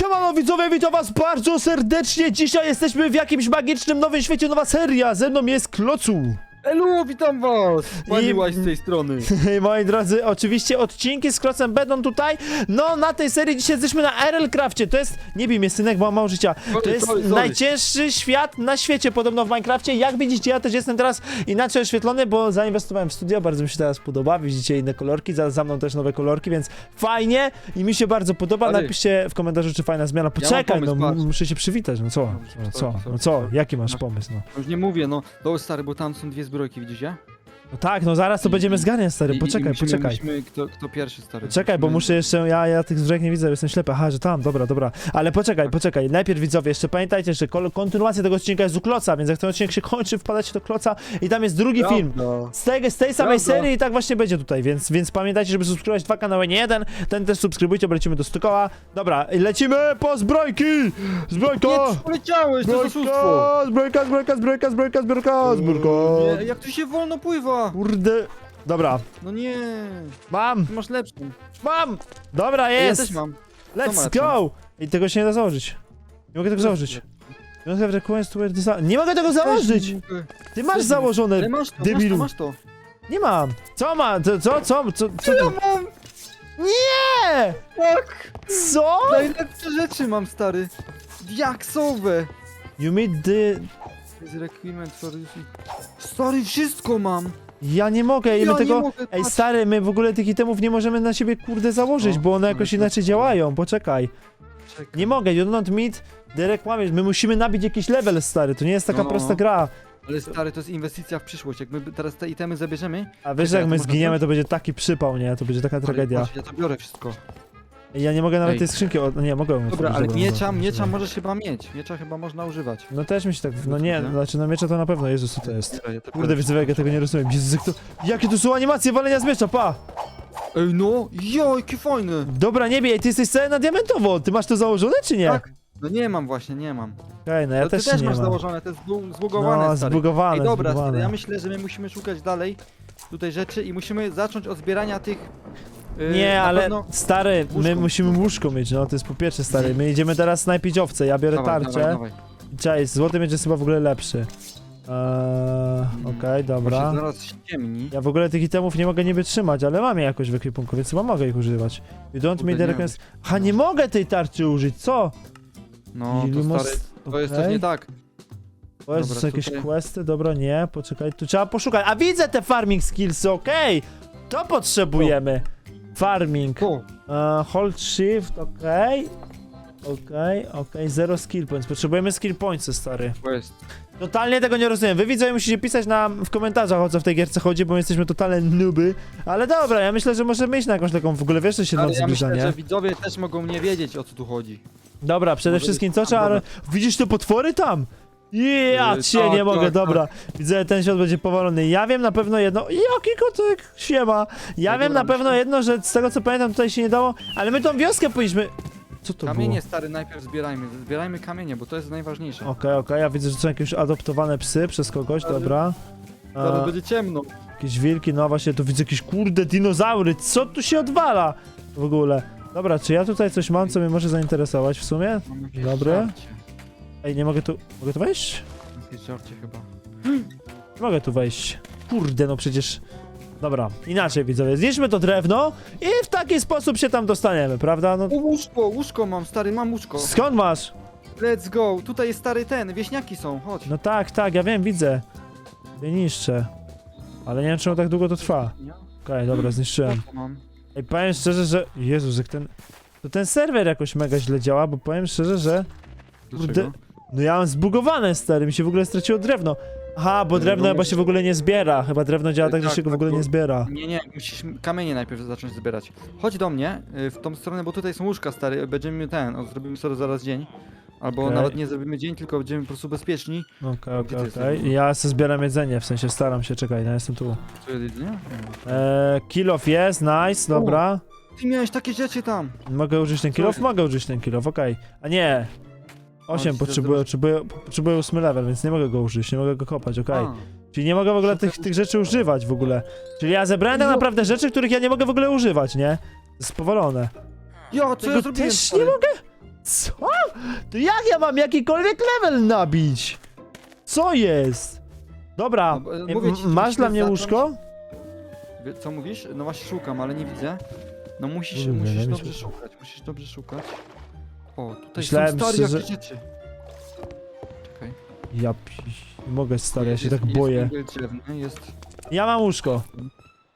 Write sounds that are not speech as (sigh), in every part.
Siemano widzowie, witam was bardzo serdecznie. Dzisiaj jesteśmy w jakimś magicznym nowym świecie, nowa seria. Ze mną jest Klocu. Elu, witam was! Pani I- Łaś z tej strony. (laughs) Moi drodzy, oczywiście odcinki z Klocem będą tutaj. No, na tej serii dzisiaj jesteśmy na RL Crafcie. To jest, nie bij mnie synek, bo mam mało życia. To Sorry, jest sorry, sorry. najcięższy świat na świecie podobno w Minecrafcie. Jak widzicie, ja też jestem teraz inaczej oświetlony, bo zainwestowałem w studio, bardzo mi się teraz podoba. Widzicie inne kolorki, za, za mną też nowe kolorki, więc fajnie i mi się bardzo podoba. Stary. Napiszcie w komentarzu, czy fajna zmiana. Poczekaj, pomysł, no m- patrz. muszę się przywitać. No co? No co? sorry, No co? Jaki masz Masz- pomysł? No. Już nie mówię, no. To stary, bo tam są dwie zbrojki, widzicie? No tak, no zaraz to I- będziemy zganiać, stary. I- i Poczekaj, musimy, poczekaj. Musimy, kto, kto pierwszy, stary. Czekaj, bo Musimy- muszę jeszcze, ja, ja tych zbroek nie widzę, jestem ślepy. Aha, że tam, dobra, dobra. Ale poczekaj, poczekaj. Najpierw widzowie, jeszcze pamiętajcie, że kol- kontynuacja tego odcinka jest u Kloca, więc jak ten odcinek się kończy, wpadacie do Kloca i tam jest drugi film. Z tej, z tej samej serii i tak właśnie będzie tutaj, więc, więc pamiętajcie, żeby subskrybować dwa kanały, nie jeden. Ten też subskrybujcie, bo lecimy do Stukoła. Dobra, lecimy po zbrojki! Zbrojka! Nie, poleciałeś, to jest oszustwo! Zbrojka, zbrojka, zbrojka, zbrojka, zbrojka, zbrojka. Nie, jak tu się wolno pływa? Kurde. Dobra, No nie, mam, ty masz lepszą. mam! Dobra, Ja jest! też mam. Let's go! I tego się nie da założyć. Nie mogę tego założyć. You don't have request to wear this out. Nie mogę tego założyć! Ty masz Ale założone. masz to, debilu. masz to, masz Nie mam. Co ma? Co, co, co, co, co to. Mam! Nie! Tak! Co? Najlepsze rzeczy mam, stary. Diaksowe! You mean the... Requirement for. Stary, wszystko mam! Ja nie mogę, i Ja my nie tego... mogę, Ej, patrz. stary, my w ogóle tych itemów nie możemy na siebie kurde założyć, No, bo one jakoś to- inaczej działają. Poczekaj. Czekaj. Nie mogę, you don't meet the requirement. My musimy nabić jakiś level, stary. To nie jest taka No, no, prosta no. gra. Ale stary, to jest inwestycja w przyszłość. Jak my teraz te itemy zabierzemy, A wiesz, że Czekaj, jak a my można zginiemy, to będzie taki przypał, nie? To będzie taka ale tragedia. patrz, ja to biorę wszystko. Ja nie mogę nawet Ej. tej skrzynki. O, no nie, mogę. ją Dobra, otworzyć, ale miecza, dobra, miecza możesz chyba mieć. Miecza chyba można używać. No też mi się tak. No nie, Nie? znaczy na miecza to na pewno, Jezus, co to jest? Ja to Kurde, widzowie, jak ja tego nie rozumiem. Jezus, jak to... Jakie tu są animacje walenia z miecza, pa! Ej, no, jo, jakie fajne! Dobra, nie bij, ty jesteś cały na diamentowo. Ty masz to założone, czy nie? Tak. No nie mam właśnie, nie mam. Okej, no ja no ty też, też nie masz mam. założone, to jest zbu- zbugowane, No, stary. zbugowane, Ej, dobra, zbugowane. stary, ja myślę, że my musimy szukać dalej tutaj rzeczy i musimy zacząć od zbierania tych... yy, Nie, na ale pewno- stary, my łóżko. musimy łóżko mieć, no to jest po pierwsze, stary. My (laughs) idziemy teraz snajpić owce, ja biorę Dawaj, tarczę. dawaj, dawaj. Cześć, złoty miecz jest chyba w ogóle lepszy. Eee, okej, Bo dobra. się zaraz ściemni. Ja w ogóle tych itemów nie mogę niby trzymać, ale mam je jakoś w ekwipunku, więc chyba mogę ich używać. You don't Kurde, meet the nie request... Ha, nie mogę tej tarczy użyć, co? No, to stary, to jest coś okej. nie tak. O, Jezu, Dobra, jakieś tutaj- questy? Dobra, nie, poczekaj, tu trzeba poszukać. A widzę te farming skillsy, okej! To potrzebujemy. Farming. E, hold shift, okej. Okej, okej, zero skill points. Potrzebujemy skill points, stary. Jest. Totalnie tego nie rozumiem. Wy widzowie musicie pisać nam w komentarzach o co w tej gierce chodzi, bo my jesteśmy totalne nuby. Ale dobra, ja myślę, że możemy iść na jakąś taką w ogóle, wiesz, co się Ale ja zbliża, myślę, nie? że widzowie też mogą nie wiedzieć o co tu chodzi. Dobra, przede Może wszystkim co trzeba... Widzisz te potwory tam? Ja Yy, cię tak, nie mogę, tak, dobra. Widzę, ten świat będzie powalony. Ja wiem na pewno jedno... Jaki kotek? Siema. Ja wiem dobra, na pewno jedno, że z tego co pamiętam tutaj się nie dało, ale my tą wioskę powinniśmy... Co to Kamienie było? stary najpierw zbierajmy. Zbierajmy kamienie, bo to jest najważniejsze. Okej, okej, ja widzę, że są jakieś adoptowane psy przez kogoś, Ale- dobra. Zaraz A, będzie ciemno. jakieś wilki, no właśnie, tu widzę jakieś kurde dinozaury, co tu się odwala w ogóle? Dobra, czy ja tutaj coś mam, co mnie może zainteresować w sumie? Mam jakieś żarcie. Ej, nie mogę tu... Mogę tu wejść? Jakieś żarcie chyba. Nie mogę tu wejść. Kurde, no przecież... Dobra, inaczej widzowie, zniszczmy to drewno i w taki sposób się tam dostaniemy, prawda? No łóżko, łóżko mam, stary, mam łóżko. skąd masz? Let's go. Tutaj jest stary ten, wieśniaki są, chodź. No tak, tak, ja wiem, widzę. Nie niszczę. Ale nie wiem, czemu tak długo to trwa. Nie? Okej, dobra, zniszczyłem. Łóżko mam. Ej, powiem szczerze, że... Jezus, jak ten... To ten serwer jakoś mega źle działa, bo powiem szczerze, że... Kurde, Dlaczego? No ja mam zbugowane, stary, mi się w ogóle straciło drewno. Aha, bo Nie, drewno no chyba się w ogóle nie zbiera. Chyba drewno działa tak, że Tak, się go w tak, ogóle bo- nie zbiera. Nie, nie, musisz kamienie najpierw zacząć zbierać. Chodź do mnie, y, w tą stronę, bo tutaj są łóżka, stary. Będziemy ten, o, zrobimy sobie zaraz dzień. Albo Okej. nawet nie zrobimy dzień, tylko będziemy po prostu bezpieczni. Okej, Gdzie okej, ty okej. jesteś? Ja sobie zbieram jedzenie, w sensie staram się, czekaj, no jestem tu. Co jest jedzenie? Eee, kill off jest, nice, dobra. Ty miałeś takie rzeczy tam. Mogę użyć ten kill off? Mogę użyć ten kill off, okej. A nie. 8 ci potrzebuję, potrzebuję, potrzebuję 8 level, więc nie mogę go użyć, nie mogę go kopać, okej. A, Czyli nie mogę w ogóle tych, tych rzeczy używać w ogóle. Czyli ja zebrałem tak No. naprawdę rzeczy, których ja nie mogę w ogóle używać, nie? Powalone. Ja, co ja Tego zrobiłem, też stary? nie mogę? Co? To jak ja mam jakikolwiek level nabić? Co jest? Dobra, No bo, e, mówię ci, m- masz dla mnie zacząć- łóżko? Wie- Co mówisz? No właśnie szukam, ale nie widzę. No musisz, musisz mi dobrze szukać, musisz dobrze szukać. O, tutaj Myślałem, są stare szczerze- jakieś rzeczy. Ja pi... nie mogę stary, ja się Jest- tak jest boję. drzewny, jest... Ja mam łóżko.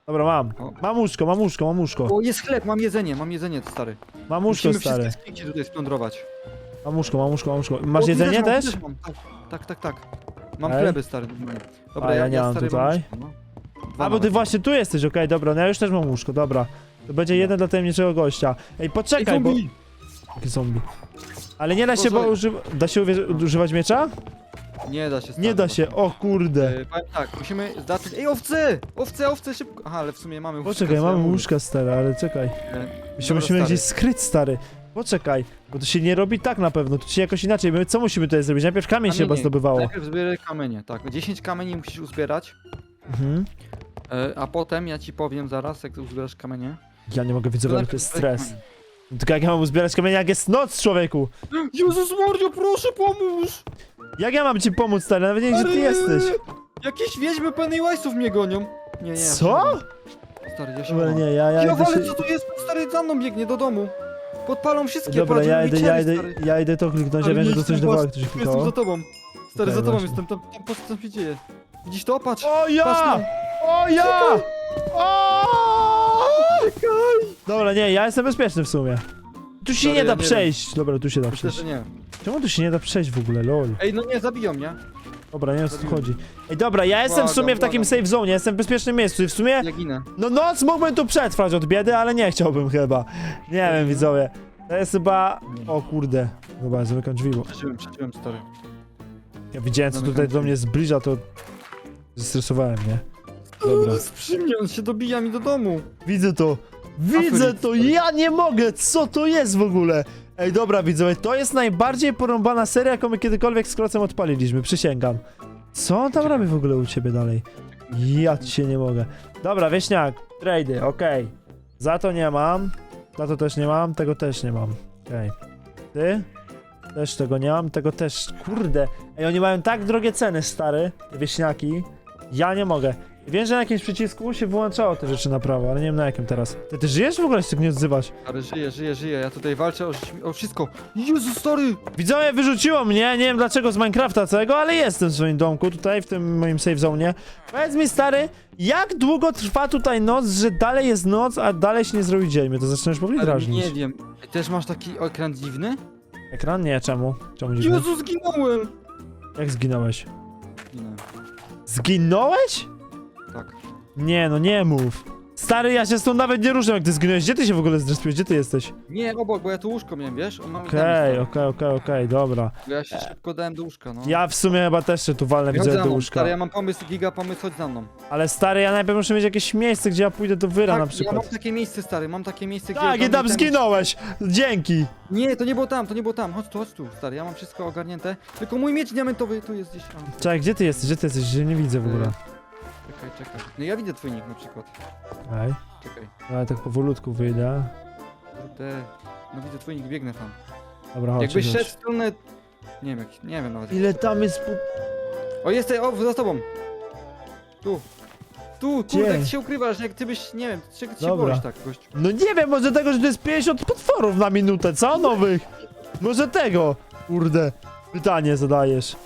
Dobra, mam. O. Mam łóżko, mam łóżko, mam łóżko. O, jest chleb, mam jedzenie, mam jedzenie, stary. Mam łóżko, Musimy stary. wszystkie skrzynki tutaj splądrować. Mam łóżko, mam łóżko, mam łóżko. Masz O, jedzenie mam, też? mam. Tak, tak, tak, tak. Mam Ej. chleby, stary. normalnie. Dobra, A, ja nie mam stary, tutaj. łóżko, no. Dwa A, bo ty właśnie tu jesteś, okej, dobra, no ja już też mam łóżko, dobra. To będzie jeden dla tajemniczego gościa. Ej, Ej, poczekaj, bo... zombie! Zombie. Ale nie da się, bo Boże. używa... Da się uwie- używać miecza? Nie da się, stary. Nie da się, o kurde. E, powiem tak, musimy zacząć... Ej, owce! Owce, owce, szybko! Aha, ale w sumie mamy łóżko. Poczekaj, co ja mamy mówię. łóżka stare, ale czekaj. E, My się Dobra, musimy stary. gdzieś skryć, stary. Poczekaj, bo to się nie robi tak na pewno, to się jakoś inaczej. My co musimy tutaj zrobić? Najpierw kamień się chyba Kamienie. zdobywało. Najpierw zbieraj kamienie, tak. 10 kamieni musisz uzbierać, Mhm. e, a potem ja ci powiem zaraz, jak uzbierasz kamienie. Ja nie mogę widzieć, ale to jest zbieraj stres. Tylko jak ja mam uzbierać kamienie, jak jest noc, człowieku? Jezus Mario, proszę pomóż! Jak ja mam ci pomóc, stary? Nawet nie wiem, gdzie ty jesteś. Jakieś wiedźmy Pennywise'ów mnie gonią. Nie, nie. Co? Stary, ja się Dobra, nie, ja, ja Ja idę ale się... co tu jest? Stary za mną biegnie do domu. Podpalą wszystkie, Dobra, patrz, ja idę, ja idę, stary. ja idę to kliknąć, ja Ale wiem, że to coś jestem do was- jak to się Jestem klikało. za tobą. Stary, Okej, za tobą właśnie. jestem, tam, tam, po co tam się dzieje? Widzisz to? Patrz! O Patrz ja! tam. O ja! O! Dobra, nie, ja jestem bezpieczny w sumie. Tu się Sorry, nie ja da nie przejść. Dobra, tu się da Myślę, przejść. że nie. Czemu tu się nie da przejść w ogóle, lol? Ej, no nie, zabiją mnie. Dobra, nie wiem o co tu chodzi. Ej, dobra, ja jestem w Błagam, sumie w takim błagam. safe zone, jestem w bezpiecznym miejscu i w sumie, Ja ginę. no noc mógłbym tu przetrwać od biedy, ale nie chciałbym chyba. Nie wiem, widzowie. To jest chyba... O kurde. Dobra, zamykam drzwi, bo Przeżyłem, przeżyłem, stary. ja widziałem co tutaj do mnie zbliża, to... Zestresowałem, nie? Dobra. O, jest przy mnie, on się dobija mi do domu. Widzę to! Widzę to! Ja nie mogę! Co to jest w ogóle? Ej, dobra, widzowie, to jest najbardziej porąbana seria, jaką my kiedykolwiek z Krocem odpaliliśmy, przysięgam. Co on tam robi w ogóle u ciebie dalej? Ja cię nie mogę. Dobra, wieśniak, trady, okej. Za to nie mam, za to też nie mam, tego też nie mam. Okej. Ty? Też tego nie mam, tego też, kurde. Ej, oni mają tak drogie ceny, stary, te wieśniaki. Ja nie mogę. Wiem, że na jakimś przycisku się wyłączało te rzeczy na prawo, ale nie wiem na jakim teraz. Ty, ty żyjesz w ogóle, się tak nie odzywasz? Stary, żyję, żyję, żyję. Ja tutaj walczę o, o wszystko. Jezu, stary! Widzowie, wyrzuciło mnie, nie wiem dlaczego z Minecrafta całego, ale jestem w swoim domku tutaj, w tym moim safe zone. Powiedz mi, stary, jak długo trwa tutaj noc, że dalej jest noc, a dalej się nie zrobi dzień? Mnie to zaczynasz powoli Ale drażnić. nie wiem. Też masz taki ekran dziwny? Ekran? Nie, czemu? Czemu dziwny? Jezu, zginąłem! Jak zginąłeś? Zginąłem. Zginąłeś? Nie, no nie mów. Stary, ja się stąd nawet nie ruszam, jak ty zginąłeś. Gdzie ty się w ogóle zrespiłeś? Gdzie ty jesteś? Nie, obok, bo ja tu łóżko miałem, wiesz? On ma mi Okej, okej, okej, okej, dobra. Bo ja się szybko dałem do łóżka, no. Ja w sumie chyba też się tu walnę, Chodź widzę za do mną, łóżka. Stary, ja mam pomysł, giga pomysł, chodź za mną. Ale stary, ja najpierw muszę mieć jakieś miejsce, gdzie ja pójdę do wyra tak, na ja przykład. mam takie miejsce, stary, mam takie miejsce, gdzie... Tak, i tam ten- zginąłeś! Dzięki! Nie, to nie było tam, to nie było tam. Chodź tu, chodź tu, stary, ja mam wszystko ogarnięte. Tylko mój miecz diamentowy tu jest gdzieś. Czekaj, gdzie ty jesteś? Gdzie ty jesteś? Nie widzę w ogóle. Czekaj, czekaj. No ja widzę twój nick na przykład. Ej, Czekaj. ale tak powolutku wyjdę. Kurde. No widzę twój nick, biegnę tam. Dobra, chodź. Jakbyś szedł w stronę... Nie wiem, jak... nie wiem nawet. Ile tam jest... pu- O, jesteś, o, za tobą. Tu. Tu, Gdzie? kurde, jak ty się ukrywasz, jak ty byś, nie wiem, czego ty się Dobra. boisz tak, gościu. No nie wiem, może tego, że to jest 50 potworów na minutę, co? Nowych! Może tego! Kurde. Pytanie zadajesz.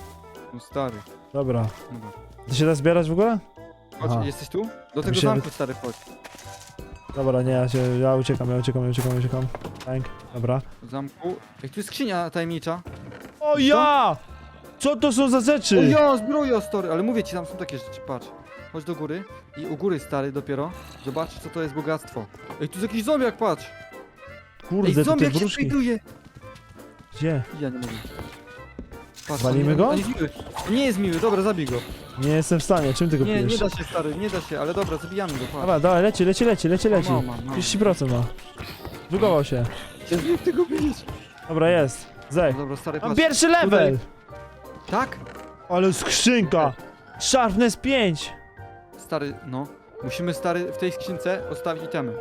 No stary. Dobra. Dobra. Ty się da zbierać w ogóle? Chodź, Aha. jesteś tu? Do tego zamku, stary, chodź. Dobra, nie, ja, się, ja uciekam, ja uciekam, ja uciekam, ja uciekam. Tank, dobra. Do zamku. Jak tu jest skrzynia tajemnicza. O ja! Co to są za O rzeczy? ja, zbroja, stary, ale mówię ci, tam są takie rzeczy, patrz. Chodź do góry i u góry, stary, dopiero. Zobacz, co to jest bogactwo. Ej, tu jest jakiś zombiak, patrz. Ej, Kurde, tutaj zombiak się wróżki. znajduje. Gdzie? Ja nie mogę. Patrz, Walimy on, go? On jest miły. Nie jest miły, dobra, zabij go. Nie jestem w stanie, czym ty go Nie, pijesz? nie da się, stary, nie da się, ale dobra, zabijamy go, patrz. Dobra, dawaj, leci, leci, leci, leci, leci. No, mam, mam. 30% ma. Zbugował się. Jest jak ty go bijesz. Dobra, jest. Zek. No dobra, stary, Mam patrz. pierwszy level! Tak? Ale skrzynka! Sharpness 5! Stary, no. Musimy, stary, w tej skrzynce odstawić itemy.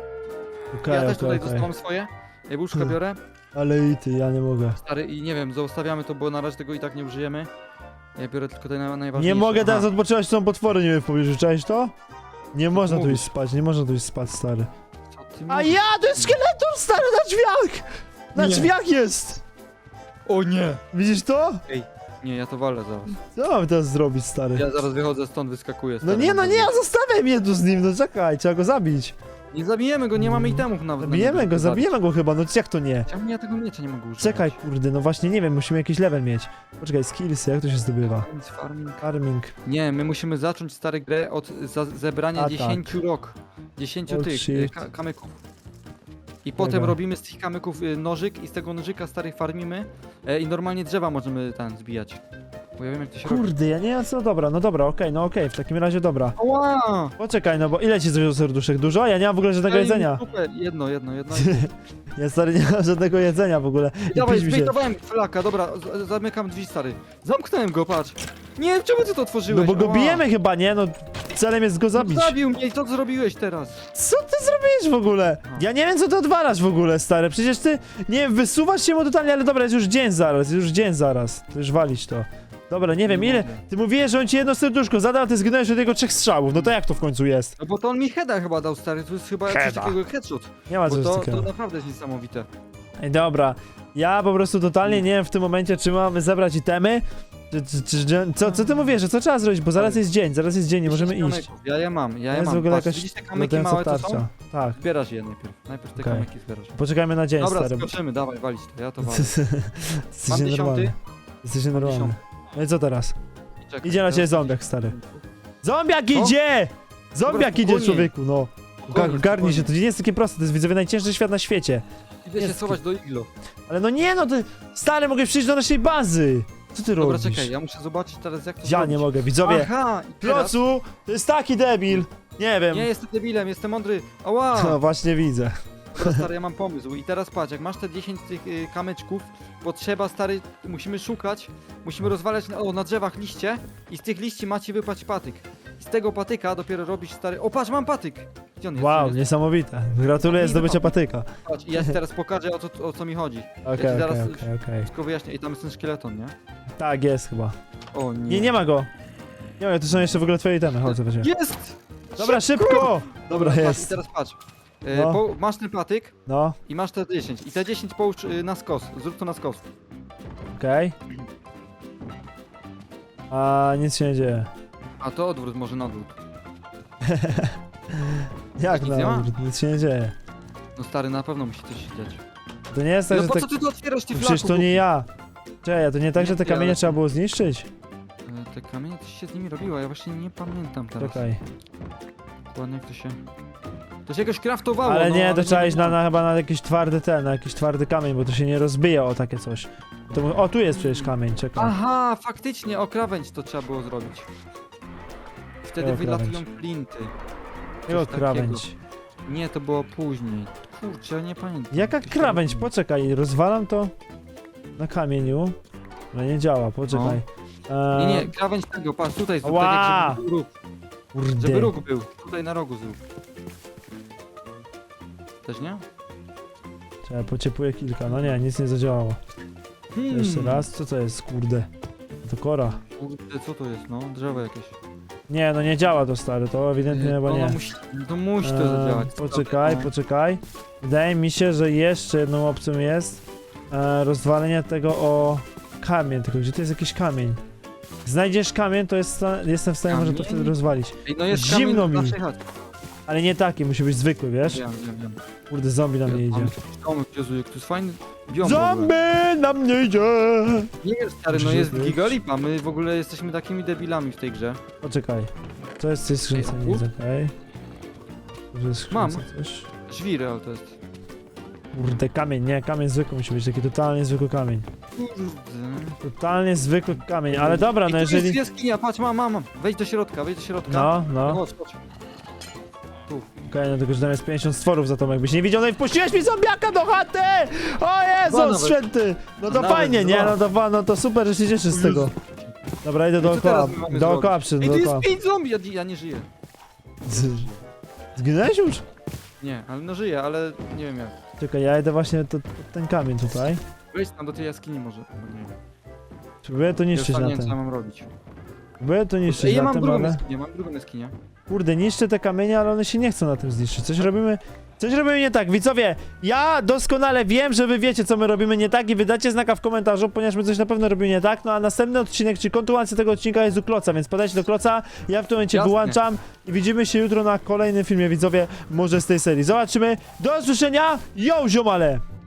Okej, ja też okej, tutaj okej. dostałam swoje. Ja łóżka Hmm. biorę. Ale i ty, ja nie mogę. Stary, i nie wiem, zostawiamy to, bo na razie tego i tak nie użyjemy. Ja biorę tylko te naj- Nie najważniejsze. mogę teraz Aha. odpoczywać, są potwory nie wiem w pobliżu, cześć to? Nie można tu mówisz? iść spać, nie można tu iść spać, stary. Co ty A mówisz? ja, to jest szkieletor, stary, na drzwiach! Na Nie. drzwiach jest! O nie! Widzisz to? Nie, ja to walę zaraz. Co mam teraz zrobić, stary? Ja zaraz wychodzę stąd, wyskakuję. No stary, nie, no nie, zostawiaj mnie tu z nim, no czekaj, trzeba go zabić. Nie zabijemy go, nie mamy itemów nawet. na Zabijemy go, zabijemy go chyba, no jak to nie? Czemu ja tego miecza nie mogę używać? Czekaj, kurde, no właśnie, nie wiem, musimy jakiś level mieć. Poczekaj, skillsy, jak to się zdobywa? Farming. Farming. Nie, my musimy zacząć stary grę od za zebrania A, tak. 10 rok. 10 Oh, tych y, ka kamyków. I potem Mega. robimy z tych kamyków y, nożyk i z tego nożyka stary farmimy e, i normalnie drzewa możemy tam zbijać. Ja wiem jak to się robi. Kurde, ja nie wiem co, dobra, no dobra, okej, no okej, w takim razie dobra. Ała! Poczekaj, no bo ile ci zrobiło serduszek? Dużo? Ja nie mam w ogóle żadnego Ej, jedzenia. Super, jedno, jedno, jedno. (laughs) Ja stary nie mam żadnego jedzenia w ogóle. I Dawaj, pić mi się. zbejtowałem flaka, dobra, z- zamykam drzwi stary. Zamknąłem go, patrz. Nie, czemu ty to No otworzyłeś? bo go Ała. bijemy chyba, nie? No celem jest go zabić. Zabił mnie i co zrobiłeś teraz? Co ty zrobiłeś w ogóle? Ja nie wiem co ty odwalasz w ogóle, stary. Przecież ty, nie wiem, wysuwasz się mu totalnie, ale dobra, jest już dzień zaraz, jest już dzień zaraz. To już walić to. Dobra, nie wiem, Nie ile... Ty mówiłeś, że on ci jedno serduszko zadał, a ty zginąłeś od jego trzech strzałów. No to jak to w końcu jest? No bo to on mi heada chyba dał stary, to jest chyba coś Heada. takiego jak headshot. Nie ma Bo coś to, takiego. to naprawdę jest niesamowite. Ej, dobra. Ja po prostu totalnie nie wiem w tym momencie, czy mamy zebrać itemy. Czy, czy, czy, czy, co, co ty mówisz, że co trzeba zrobić? Bo zaraz jest dzień, zaraz jest dzień, nie możemy 10 iść. kamyków. Ja je mam, ja To je jest mam. w ogóle Patrz, jakaś widzisz te kamyki latająca małe to są? tarcza. Tak. Zbierasz je najpierw. Najpierw te Okej. kamyki zbierasz. Poczekajmy na dzień, Dobra, stary. skoczymy, dawaj, walić to, ja to (laughs) walę. Jesteś Mam nienormalny. dziesiąty. Jesteś nienormalny. dziesiąty. No i co teraz? Czekaj, Idzie na ciebie zombiak, stary. Zombiak Co? idzie! Zombiak Dobra, idzie, spokojnie. człowieku, no. Spokojnie, Garnij się, to nie jest takie proste, to jest widzowie najcięższy świat na świecie. Idę się Jest- schować do iglo. Ale no nie no, ty, stary, mogę przyjść do naszej bazy. Co ty Dobra, robisz? czekaj, ja muszę zobaczyć teraz jak to Ja zrobić. nie mogę, widzowie. Aha, i teraz... To jest taki debil. Nie wiem. Nie, jestem debilem, jestem mądry. Ała! (laughs) No właśnie widzę. Dobra, stary, ja mam pomysł. I teraz patrz, jak masz te 10 tych y, kamyczków, potrzeba, stary, musimy szukać, musimy rozwalać na, o, na drzewach liście i z tych liści ma ci wypaść patyk. I z tego patyka dopiero robisz, stary... O, patrz, mam patyk! Gdzie on jest? Wow, Gdzie on jest? niesamowite. Gratuluję zdobycia patyka. Patrz, i ja ci teraz pokażę, o co, o co mi chodzi. Okej, ci okej, zaraz- okej, okej. Wszystko wyjaśnię. I tam jest ten szkieleton, nie? Tak, jest chyba. O nie. Nie, nie ma go. Nie ma, to są jeszcze w ogóle twoje itemy, chodź, zobaczcie. Jest! Dobra, szybko! Dobra, patrz, I jest. teraz patrz. E, No. po, masz ten patyk No, i masz te 10. I te 10 połóż y, na skos. Zrób to na skos. okej. A nic się nie dzieje. A to odwrót, może na odwrót. (laughs) Jak Nic nie ma? na odwrót? Nic się nie dzieje. No stary, na pewno musi coś się dziać. To nie jest tak, No że po te... co ty to otwierasz, ty Przecież to nie ja. Czekaj, to nie tak, że te Nie, ale- kamienie trzeba było zniszczyć? E, Te kamienie, coś się z nimi robiło, ja właśnie nie pamiętam teraz. Czekaj. Dokładnie jak to się... To się jakoś kraftowało, Ale no, nie, to trzeba iść na, na, chyba na jakiś twardy ten, na jakiś twardy kamień, bo to się nie rozbija o takie coś. To, mu- o, tu jest przecież kamień, czekaj. Aha, faktycznie, o krawędź to trzeba było zrobić. Wtedy wylatują krawędź? plinty. Jego coś krawędź. Nie, to było później. Kurczę, ja nie pamiętam. Jaka krawędź? Poczekaj, rozwalam to na kamieniu. Ale nie działa, poczekaj. Nie, Eee, nie, krawędź tego, patrz, tutaj zrób Ła! tak, jak żeby był róg. Kurde. Żeby róg był. Tutaj na rogu zrób. Też nie? Czekaj, pociepłuję kilka. No nie, nic nie zadziałało. Hmm. Jeszcze raz, co to jest, kurde? To kora. Kurde, co to jest, no? Drzewo jakieś. Nie, no nie działa to stary, to ewidentnie chyba nie. Musi, to musi to Eee, zadziałać. Poczekaj, No. poczekaj. Wydaje mi się, że jeszcze jedną opcją jest e, rozwalenie tego o kamień. Tylko gdzie to jest jakiś kamień? Znajdziesz kamień, to jest, sta- jestem w stanie może to Kamień? wtedy rozwalić. Ej, no jest Zimno kamień mi. na naszej chacie. Ale nie taki, musi być zwykły, wiesz? Wiem, wiem, wiem. Kurde, zombie na mnie idzie. Jezu, jak to jest fajny biom w ogóle. Zombie na mnie idzie! Nie wiem, stary, no Musi jest być. gigalipa, my w ogóle jesteśmy takimi debilami w tej grze. Poczekaj. Co jest w tej skrzynce? Nie jest okej. Może jest w Mam. skrzynce coś? To jest. Kurde, kamień, nie, kamień zwykły musi być, taki totalnie zwykły kamień. Kurde. Totalnie zwykły kamień, ale dobra, Ej, no tu jest jeżeli... jaskinia, patrz, mam, mam, mam. Wejdź do środka, wejdź do środka. No, no. Chodź, chodź. Okej, no tylko, że tam jest 50 stworów za to, jakbyś nie widział, no i wpuściłeś mi zombiaka do chaty! O Dwa nawet. święty! No to Nawet fajnie, nie? No to, fa- no to super, że się cieszysz z tego. Dobra, idę dookoła, teraz my mamy dookoła przyszedł, Ej, tu jest pięć zombie, ja, ja nie żyję. (laughs) Zginąłeś już? Nie, ale no żyję, ale nie wiem jak. Czekaj, ja idę właśnie to, ten kamień tutaj. Wejdź tam do tej jaskini może. bo nie wiem. Próbuję to Ja niszczyć sam na nie wiem co ja tym. mam robić. To Ej, niszczyć ja na mam tym, drugą ale... jaskinię, mam drugą jaskinię. Kurde, niszczę te kamienie, ale one się nie chcą na tym zniszczyć. Coś robimy... Coś robimy nie tak. Widzowie, ja doskonale wiem, że wy wiecie, co my robimy nie tak i wydacie znaka w komentarzu, ponieważ my coś na pewno robimy nie tak. No a następny odcinek, czy kontynuacja tego odcinka jest u Kloca, więc podajcie do Kloca. Ja w tym momencie Jasne. wyłączam i widzimy się jutro na kolejnym filmie, widzowie, może z tej serii. Zobaczymy. Do usłyszenia. Yo, ziomale!